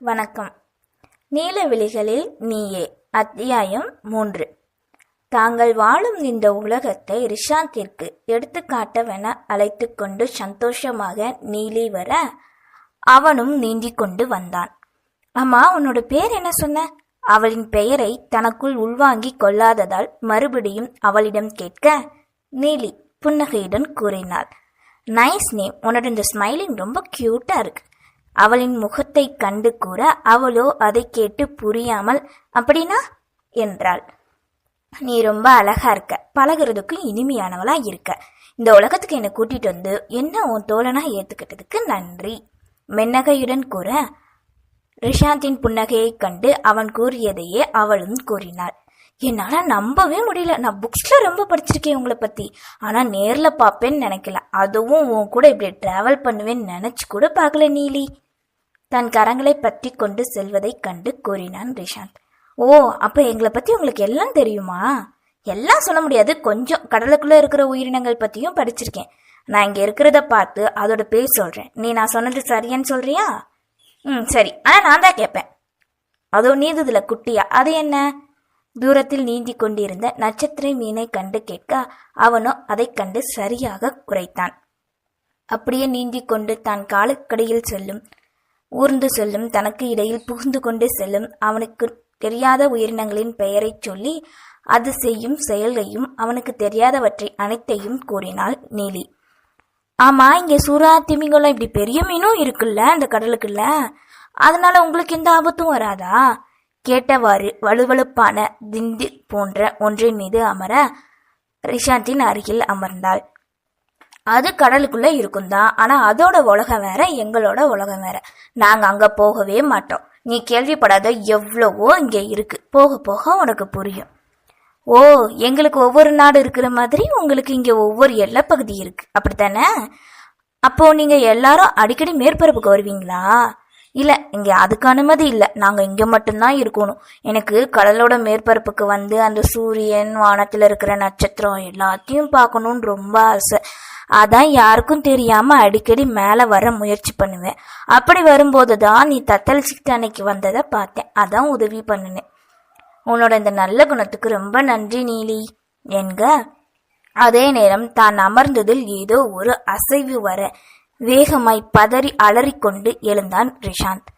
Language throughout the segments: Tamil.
வணக்கம். நீலவிழிகளில் நீயே அத்தியாயம் மூன்று. தாங்கள் வாழும் இந்த உலகத்தை ரிஷாந்திற்கு எடுத்துக்காட்டவென அழைத்து கொண்டு சந்தோஷமாக நீலி வர அவனும் நீந்திக் கொண்டு வந்தான். அம்மா உன்னோட பேர் என்ன சொன்ன? அவளின் பெயரை தனக்குள் உள்வாங்கிக் கொள்ளாததால் மறுபடியும் அவளிடம் கேட்க நீலி புன்னகையுடன் கூறினாள். நைஸ் நேம் உன்னோட இந்த ஸ்மைலிங் ரொம்ப கியூட்டா இருக்கு. அவளின் முகத்தை கண்டு கூற அவளோ அதை கேட்டு புரியாமல் அப்படின்னா? என்றாள். நீ ரொம்ப அழகா இருக்க. பழகுறதுக்கும் இனிமையானவளா இருக்க. இந்த உலகத்துக்கு என்னை கூட்டிட்டு வந்து என்ன உன் தோழனா ஏத்துக்கிட்டதுக்கு நன்றி. மென்னகையுடன் கூற ரிஷாந்தின் புன்னகையைக் கண்டு அவன் கூறியதையே அவளும் கூறினாள். என்னால நம்பவே முடியல. நான் புக்ஸ்ல ரொம்ப படிச்சிருக்கேன் உங்களை பத்தி. ஆனா நேர்ல பாப்பேன்னு நினைக்கல. அதுவும் உன் கூட இப்படி டிராவல் பண்ணுவேன்னு நினைச்சு கூட பார்க்கல நீலி. தன் கரங்களை பற்றி கொண்டு செல்வதைக் கண்டு கூறினான் ரிஷாந்த். ஓ அப்ப எங்களை பத்தி உங்களுக்கு எல்லாம் தெரியுமா? எல்லாம் சொல்ல முடியாது. கொஞ்சம் கடலுக்குள்ள இருக்கிற உயிரினங்கள் பத்தியும் படிச்சிருக்கேன். நான் இங்க இருக்கிறத பார்த்து அதோட பேர் சொல்றேன். நீ நான் சொன்னது சரியான்னு சொல்றியா? ம் சரி. ஆனா நான் தான் கேட்பேன். அதோ நீந்துதுல குட்டியா. அது என்ன? தூரத்தில் நீந்தி கொண்டிருந்த நட்சத்திர மீனை கண்டு கேட்க அவனோ அதைக் கண்டு சரியாக குறைத்தான். அப்படியே நீந்தி கொண்டு தான் காலுக்கடியில் செல்லும் ஊர்ந்து செல்லும் தனக்கு இடையில் புகுந்து கொண்டு செல்லும் அவனுக்கு தெரியாத உயிரினங்களின் பெயரைச் சொல்லி அது செய்யும் செயல்களையும் அவனுக்கு தெரியாதவற்றை அனைத்தையும் கூறினாள் நீலி. ஆமா இங்க சூறா திமிங்கலம் இப்படி பெரிய மீனும் இருக்குல்ல அந்த கடலுக்குள்ள? அதனால உங்களுக்கு எந்த ஆபத்தும் வராதா? கேட்டவாறு வலுவழுப்பான திண்டில் போன்ற ஒன்றின் மீது அமர ரிஷாந்தின் அருகில் அமர்ந்தாள். அது கடலுக்குள்ள இருக்கும் தான். ஆனா அதோட உலகம் வேற எங்களோட உலகம் வேற. நாங்க அங்க போகவே மாட்டோம். நீ கேள்விப்படாத எவ்வளவோ இங்க இருக்கு. போக போக உனக்கு புரியும். ஓ எங்களுக்கு ஒவ்வொரு நாடு இருக்கிற மாதிரி உங்களுக்கு இங்க ஒவ்வொரு எல்லைப்பகுதி இருக்கு. அப்படித்தானே? அப்போ நீங்க எல்லாரும் அடிக்கடி மேற்பரப்புக்கு வருவீங்களா? இல்ல இங்க அதுக்கு அனுமதி இல்ல. நாங்க இங்க மட்டும்தான் இருக்கணும். எனக்கு கடலோட மேற்பரப்புக்கு வந்து அந்த சூரியன் வானத்துல இருக்கிற நட்சத்திரம் எல்லாத்தையும் பார்க்கணும்னு ரொம்ப ஆசை. அதான் யாருக்கும் தெரியாம அடிக்கடி மேல வர முயற்சி பண்ணுவேன். அப்படி வரும்போது தான் நீ தத்தளிச்சுக்கிட்டு அன்னைக்கு வந்ததை பார்த்தேன். அதான் உதவி பண்ணினேன். உன்னோட இந்த நல்ல குணத்துக்கு ரொம்ப நன்றி நீலி. என்க? அதே நேரம் தான் அமர்ந்ததில் ஏதோ ஒரு அசைவு வர வேகமாய் பதறி அலறிக்கொண்டு எழுந்தான் ரிஷாந்த்.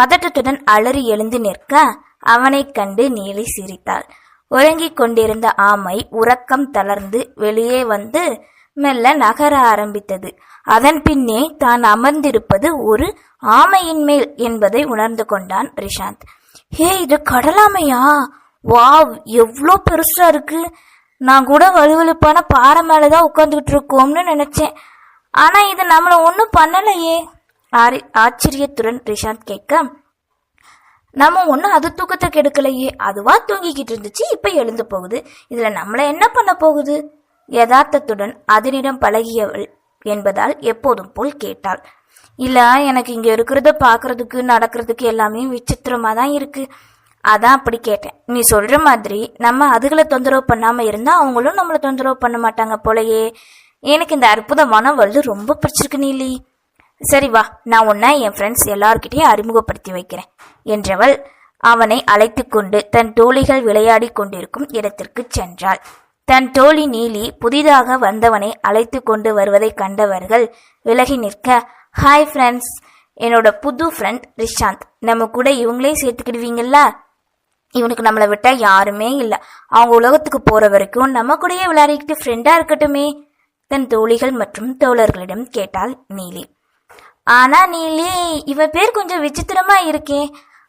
பதட்டத்துடன் அலறி எழுந்து நிற்க அவனைக் கண்டு நீலி சிரித்தாள். உறங்கிக் கொண்டிருந்த ஆமை உறக்கம் தளர்ந்து வெளியே வந்து மெல்ல நகர ஆரம்பித்தது. அதன் பின்னே தான் அமர்ந்திருப்பது ஒரு ஆமையின் மேல் என்பதை உணர்ந்து கொண்டான் ரிஷாந்த். ஹே இது கடலாமையா? வாவ் எவ்வளோ பெருசா இருக்கு. நான் கூட வலுவழுப்பான பாறை மேலதான் உட்காந்துக்கிட்டு இருக்கோம்னு நினைச்சேன். ஆனா இது நம்மள ஒன்றும் பண்ணலையே. ஆரி ஆச்சரியத்துடன் ரிஷாந்த் கேட்க நம்ம ஒன்றும் அது தூக்கத்தை கெடுக்கலையே அதுவா தூங்கிக்கிட்டு இருந்துச்சு இப்போ எழுந்து போகுது. இதில் நம்மளை என்ன பண்ண போகுது? யதார்த்தத்துடன் அதனிடம் பழகியவள் என்பதால் எப்போதும் போல் கேட்டாள். இல்ல எனக்கு இங்க இருக்கிறத பாக்குறதுக்கு நடக்கிறதுக்கு எல்லாமே விசித்திரமா தான் இருக்கு. அதான் அப்படி கேட்டேன். நீ சொல்ற மாதிரி நம்ம அதுகளை தொந்தரவு பண்ணாம இருந்தா அவங்களும் நம்மளை தொந்தரவு பண்ண மாட்டாங்க போலயே. எனக்கு இந்த அற்புதமான வருது ரொம்ப பிடிச்சிருக்கு நீலி. சரி வா நான் உன்னை என் ஃப்ரெண்ட்ஸ் எல்லார்கிட்டையும் அறிமுகப்படுத்தி வைக்கிறேன் என்றவள் அவனை அழைத்து கொண்டு தன் தோழிகள் விளையாடி கொண்டிருக்கும் இடத்திற்கு சென்றாள். தன் தோழி நீலி புதிதாக வந்தவனை அழைத்து கொண்டு வருவதை கண்டவர்கள் விலகி நிற்க ஹாய் ஃப்ரெண்ட்ஸ் என்னோட புது ஃப்ரெண்ட் ரிஷாந்த். நம்ம கூட இவங்களே சேர்த்துக்கிடுவீங்கல்ல? இவனுக்கு நம்மளை விட்டால் யாருமே இல்லை. அவங்க உலகத்துக்கு போகிற வரைக்கும் நம்ம கூடயே விளையாடிக்கிட்டு ஃப்ரெண்டாக இருக்கட்டுமே தன் தோழிகள் மற்றும் தோழர்களிடம் கேட்டாள் நீலி. ஆனால் நீலி இவன் பேர் கொஞ்சம் விசித்திரமாக இருக்கே.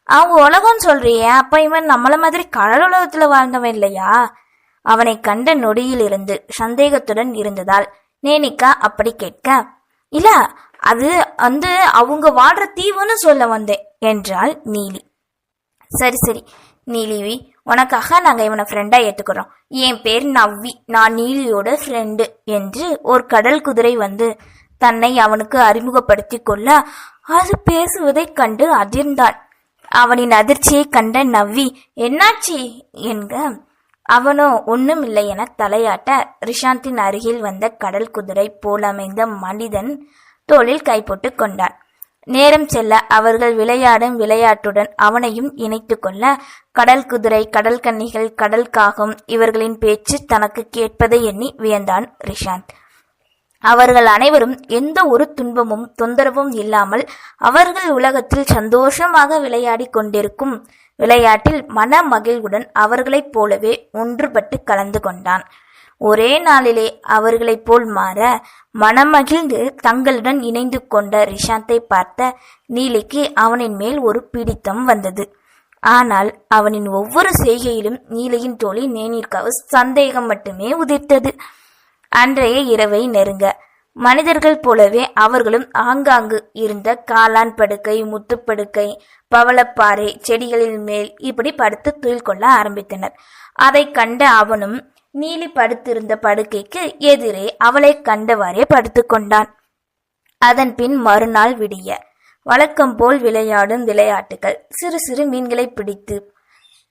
அவங்க உலகம்னு சொல்றியே அப்போ இவன் நம்மளை மாதிரி கடல் உலகத்தில் வாழ்ந்தவன் இல்லையா? அவனை கண்ட நொடியிலிருந்து சந்தேகத்துடன் இருந்ததால் நேனிகா அப்படி கேட்க இல்ல அது வந்து அவங்க வாடுற தீவுன்னு சொல்ல வந்தேன் என்றாள் நீலி. சரி சரி நீலிவி உனக்காக நாங்க இவனை ஃப்ரெண்டா ஏத்துக்கிறோம். என் பேர் நவ்வி நான் நீலியோட ஃப்ரெண்டு என்று ஒரு கடல் குதிரை வந்து தன்னை அவனுக்கு அறிமுகப்படுத்தி கொள்ள அது பேசுவதைக் கண்டு அதிர்ந்தான் அவனின் அதிர்ச்சியை கண்ட நவ்வி என்னாச்சி? என்க அவனோ ஒண்ணுமில்லை என தலையாட்ட ரிஷாந்தின் அருகில் வந்த கடல் குதிரை போலமைந்த மனிதன் தோளில் கைப்போட்டு கொண்டான். நேரம் செல்ல அவர்கள் விளையாடும் விளையாட்டுடன் அவனையும் இணைத்து கொள்ள கடல் குதிரை கடல் கன்னிகள் கடல் காகம் இவர்களின் பேச்சு தனக்கு கேட்பதை எண்ணி வியந்தான் ரிஷாந்த். அவர்கள் அனைவரும் எந்த ஒரு துன்பமும் தொந்தரவும் இல்லாமல் அவர்கள் உலகத்தில் சந்தோஷமாக விளையாடிக் கொண்டிருக்கும் விளையாட்டில் மன மகிழ்வுடன் அவர்களைப் போலவே ஒன்றுபட்டு கலந்து கொண்டான். ஒரே நாளிலே அவர்களைப் போல் மாற மனமகிழ்ந்து தங்களுடன் இணைந்து கொண்ட ரிஷாந்தை பார்த்த நீலிக்கு அவனின் மேல் ஒரு பிடித்தம் வந்தது. ஆனால் அவனின் ஒவ்வொரு செய்கையிலும் நீலியின் தோழி நேனிற்காக சந்தேகம் மட்டுமே உதிர்த்தது. அன்றைய இரவை நெருங்க. மனிதர்கள் போலவே அவர்களும் ஆங்காங்கு இருந்த காளான் படுக்கை முத்துப்படுக்கை பவளப்பாறை செடிகளின் மேல் இப்படி படுத்து துயில் கொள்ள ஆரம்பித்தனர். அதை கண்ட அவனும் நீலி படுத்திருந்த படுக்கைக்கு எதிரே அவளை கண்டவாறே படுத்துக்கொண்டான் அதன் பின் மறுநாள் விடிய. வழக்கம் போல் விளையாடும் விளையாட்டுகள். சிறு சிறு மீன்களை பிடித்து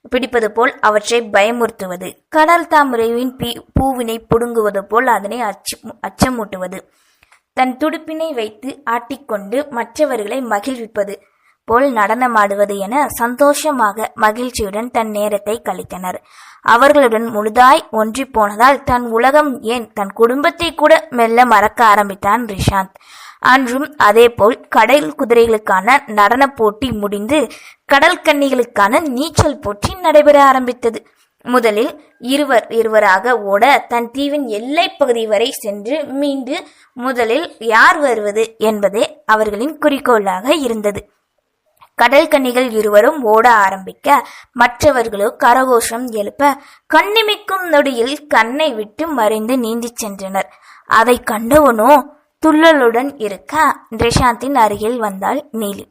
பிடிப்பது போல் அவற்றை பயமுறுத்துவது. கடல் தாமரையின் பீ பூவினை புடுங்குவது போல் அதனை அச்சு அச்சமூட்டுவது. தன் துடுப்பினை வைத்து ஆட்டிக்கொண்டு மற்றவர்களை மகிழ்விப்பது போல் நடனமாடுவது என சந்தோஷமாக மகிழ்ச்சியுடன் தன் நேரத்தை கழித்தனர். அவர்களுடன் முழுதாய் ஒன்றி போனதால் தன் உலகம் ஏன் தன் குடும்பத்தை கூட மெல்ல மறக்க ஆரம்பித்தான் ரிஷாந்த். அன்றும் அதேபோல் கடல் குதிரைகளுக்கான நடனப் போட்டி முடிந்து கடல் கன்னிகளுக்கான நீச்சல் போட்டி நடைபெற ஆரம்பித்தது. முதலில் இருவர் இருவராக ஓட தன் தீவின் எல்லை பகுதி வரை சென்று மீண்டு முதலில் யார் வருவது என்பதே அவர்களின் குறிக்கோளாக இருந்தது. கடல் கன்னிகள் இருவரும் ஓட ஆரம்பிக்க மற்றவர்களோ கரகோஷம் எழுப்ப கண்ணிமிக்கும் நொடியில் கண்ணை விட்டு மறைந்து நீந்திச் சென்றனர். அதை கண்டவனோ துள்ளலுடன் இருக்க ரிஷாந்தின் அருகில் வந்தாள் நீலி.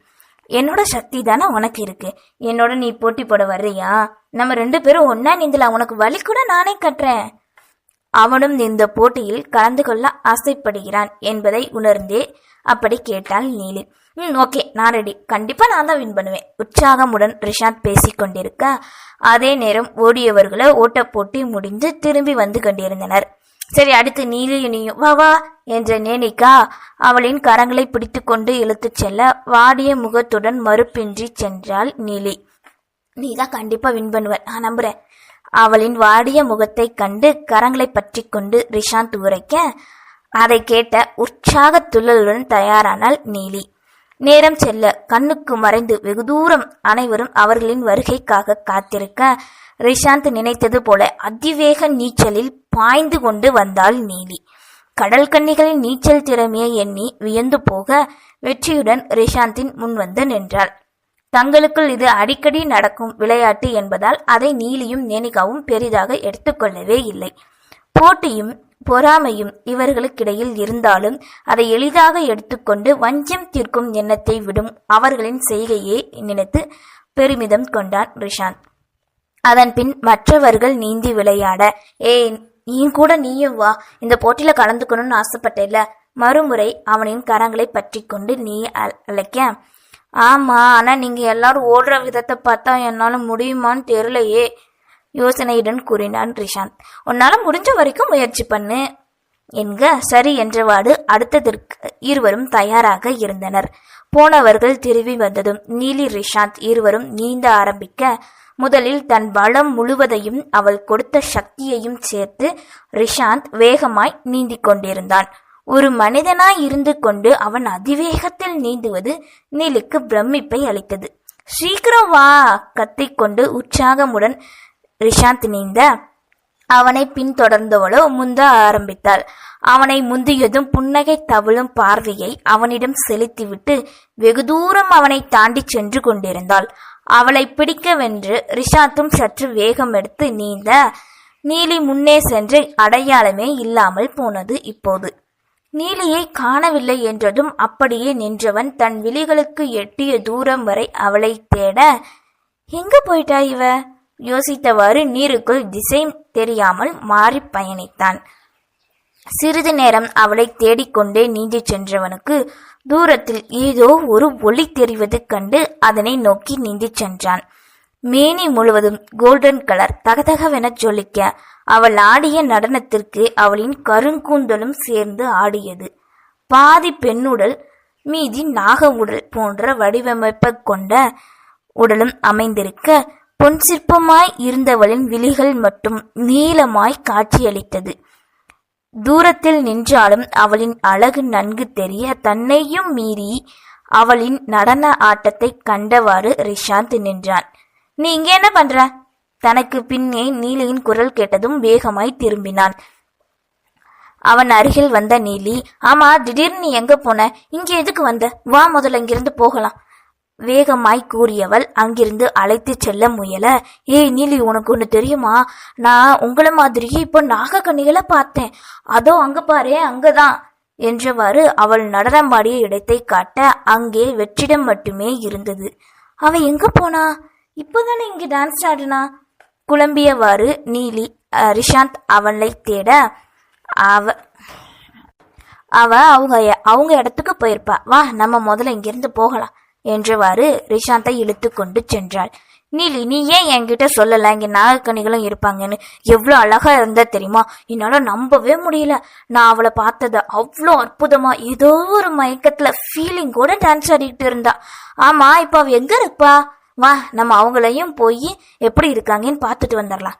என்னோட சக்தி தானே உனக்கு இருக்கு. என்னோட நீ போட்டி போட வர்றியா? நம்ம ரெண்டு பேரும் ஒன்னா நீந்தலாம் உனக்கு வழி கூட நானே கட்டுறேன். அவனும் இந்த போட்டியில் கலந்து கொள்ள ஆசைப்படுகிறான் என்பதை உணர்ந்தே அப்படி கேட்டாள் நீலி. ம் ஓகே நான் ரெடி கண்டிப்பா நான் தான் வின் பண்ணுவேன். உற்சாகமுடன் ரிஷாந்த் பேசி கொண்டிருக்க அதே நேரம் ஓடியவர்களோ ஓட்ட போட்டி முடிந்து திரும்பி வந்து கொண்டிருந்தனர். சரி அடுத்து நீலியும் நீயும். வா வா என்ற நேனிகா அவளின் கரங்களை பிடித்துக்கொண்டு இழுத்துச் செல்ல வாடிய முகத்துடன் மறுப்பின்றி சென்றாள் நீலி. நீ தான் கண்டிப்பா வின் பண்ணுவ நான் நம்புறேன். அவளின் வாடிய முகத்தை கண்டு கரங்களை பற்றி கொண்டு ரிஷாந்த் உரைக்க அதை கேட்ட உற்சாக துள்ளலுடன் தயாரானாள் நீலி. நேரம் செல்ல கண்ணுக்கு மறைந்து வெகு தூரம் அனைவரும் அவர்களின் வருகைக்காக காத்திருக்க ரிஷாந்த் நினைத்தது போல அதிவேக நீச்சலில் பாய்ந்து கொண்டு வந்தாள் நீலி. கடல் கன்னிகளின் நீச்சல் திறமையை எண்ணி வியந்து போக வெற்றியுடன் ரிஷாந்தின் முன் வந்து நின்றாள். தங்களுக்குள் இது அடிக்கடி நடக்கும் விளையாட்டு என்பதால் அதை நீலியும் நேனிகாவும் பெரிதாக எடுத்துக்கொள்ளவே இல்லை. போட்டியும் பொறாமையும் இவர்களுக்கிடையில் இருந்தாலும் அதை எளிதாக எடுத்துக்கொண்டு வஞ்சம் தீர்க்கும் எண்ணத்தை விடும் அவர்களின் செய்கையே நினைத்து பெருமிதம் கொண்டான் ரிஷாந்த். அதன் பின் மற்றவர்கள் நீந்தி விளையாட ஏய் நீ கூட நீயும் வா. இந்த போட்டியில கலந்துக்கணும்னு ஆசைப்பட்டேல மறுமுறை அவனின் கரங்களை பற்றி கொண்டு நீ அ- அழைக்க. ஆமா ஆனா நீங்க எல்லாரும் ஓடுற விதத்தை பார்த்தா என்னால முடியுமான்னு தெரியலையே யோசனையுடன் கூறினான் ரிஷாந்த். உன்னால முடிஞ்ச வரைக்கும் முயற்சி பண்ணு என்க சரி என்றவாடு அடுத்ததற்கு இருவரும் தயாராக இருந்தனர். போனவர்கள் திரும்பி வந்ததும் நீலி ரிஷாந்த் இருவரும் நீந்த ஆரம்பிக்க முதலில் தன் பலம் முழுவதையும் அவள் கொடுத்த சக்தியையும் சேர்த்து ரிஷாந்த் வேகமாய் நீந்திக் கொண்டிருந்தான். ஒரு மனிதனாய் இருந்து கொண்டு அவன் அதிவேகத்தில் நீந்துவது நீலுக்கு பிரமிப்பை அளித்தது. சீக்கிரம் வா கத்திக்கொண்டு உற்சாகமுடன் ரிஷாந்த் நீந்த அவனை பின்தொடர்ந்தவளோ முந்த ஆரம்பித்தாள். அவனை முந்தியதும் புன்னகை தவழும் பார்வையை அவனிடம் செலுத்திவிட்டு வெகு தூரம் அவனை தாண்டி சென்று கொண்டிருந்தாள். அவளை பிடிக்கவென்று ரிஷாத்தும் சற்று வேகம் எடுத்து நீந்த நீலி முன்னே சென்று அடையாளமே இல்லாமல் போனது இப்போது. நீலியை காணவில்லை என்றதும் அப்படியே நின்றவன் தன் விழிகளுக்கு எட்டிய தூரம் வரை அவளை தேட எங்க போயிட்டா இவ? யோசித்தவாறு நீருக்குள் திசை தெரியாமல் மாறி பயணித்தான். சிறிது நேரம் அவளை தேடிக்கொண்டே நீந்தி சென்றவனுக்கு தூரத்தில் ஏதோ ஒரு ஒளி தெரிவது கண்டு அதனை நோக்கி நீந்திச் சென்றான். மேனி முழுவதும் கோல்டன் கலர் தகதகவெனச் ஜொலிக்க அவள் ஆடிய நடனத்திற்கு அவளின் கருங்கூந்தலும் சேர்ந்து ஆடியது. பாதி பெண்ணுடல் மீதி நாக உடல் போன்ற வடிவமைப்பை கொண்ட உடலும் அமைந்திருக்க பொன் சிற்பமாய் இருந்தவளின் விழிகள் மட்டும் நீளமாய் காட்சியளித்தது. தூரத்தில் நின்றாலும் அவளின் அழகு நன்கு தெரிய தன்னையும் மீறி அவளின் நடன ஆட்டத்தை கண்டவாறு ரிஷாந்த் நின்றான். நீ இங்க என்ன பண்ற? தனக்கு பின்னே நீலியின் குரல் கேட்டதும் வேகமாய் திரும்பினான். அவன் அருகில் வந்த நீலி ஆமா திடீர்னு நீ எங்க போன? இங்க எதுக்கு வந்த? வா முதல்ல இங்கிருந்து போகலாம். வேகமாய் கூறியவள் அங்கிருந்து அழைத்து செல்ல முயல ஏய் நீலி உனக்கு ஒன்று தெரியுமா? நான் உங்களை மாதிரியே இப்போ நாகக்கண்ணிகளை பார்த்தேன். அதோ அங்க பாரு அங்கதான். என்றவாறு அவள் நடனமாடிய இடத்தை காட்ட அங்கே வெற்றிடம் மட்டுமே இருந்தது. அவ எங்க போனா? இப்போதானே இங்க டான்ஸ் ஆடுனா? குழம்பியவாறு நீலி ரிஷாந்த் அவளை தேட அவ அவ அவங்க அவங்க இடத்துக்கு போயிருப்பா. வா நம்ம முதல்ல இங்கிருந்து போகலாம். என்றவாறு ரிஷாந்தை இழுத்து கொண்டு சென்றாள். நீலி நீ ஏன் என்கிட்ட சொல்லல? இங்க நாகக்கணிகளும் இருப்பாங்கன்னு. எவ்வளோ அழகா இருந்தா தெரியுமா? என்னால நம்பவே முடியல. நான் அவளை பார்த்தத அவ்வளோ அற்புதமா. ஏதோ ஒரு மயக்கத்துல ஃபீலிங் கூட டான்ஸ் ஆடிக்கிட்டு இருந்தா. ஆமா இப்ப அவ எங்க இருப்பா? வா நம்ம அவங்களையும் போய் எப்படி இருக்காங்கன்னு பார்த்துட்டு வந்துடலாம்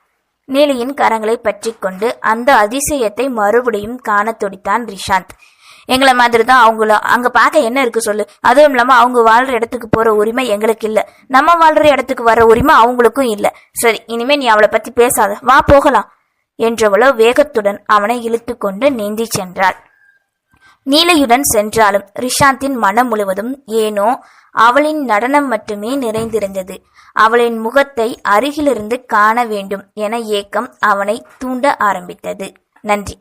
நீலியின் கரங்களை பற்றி கொண்டு அந்த அதிசயத்தை மறுபடியும் காண துடித்தான் ரிஷாந்த். எங்களை மாதிரி தான் அவங்கள. அங்க பார்க்க என்ன இருக்கு சொல்லு. அதுவும் இல்லாம அவங்க வாழ்ற இடத்துக்கு போற உரிமை எங்களுக்கு இல்ல. நம்ம வாழ்ற இடத்துக்கு வர உரிமை அவங்களுக்கும் இல்ல. சரி இனிமே நீ அவளை பத்தி பேசாத. வா போகலாம். என்றவளோ வேகத்துடன் அவனை இழுத்து கொண்டு நீந்தி சென்றாள். நீலையுடன் சென்றாலும் ரிஷாந்தின் மனம் முழுவதும் ஏனோ அவளின் நடனம் மட்டுமே நிறைந்திருந்தது. அவளின் முகத்தை அருகிலிருந்து காண வேண்டும் என ஏக்கம் அவனை தூண்ட ஆரம்பித்தது. நன்றி.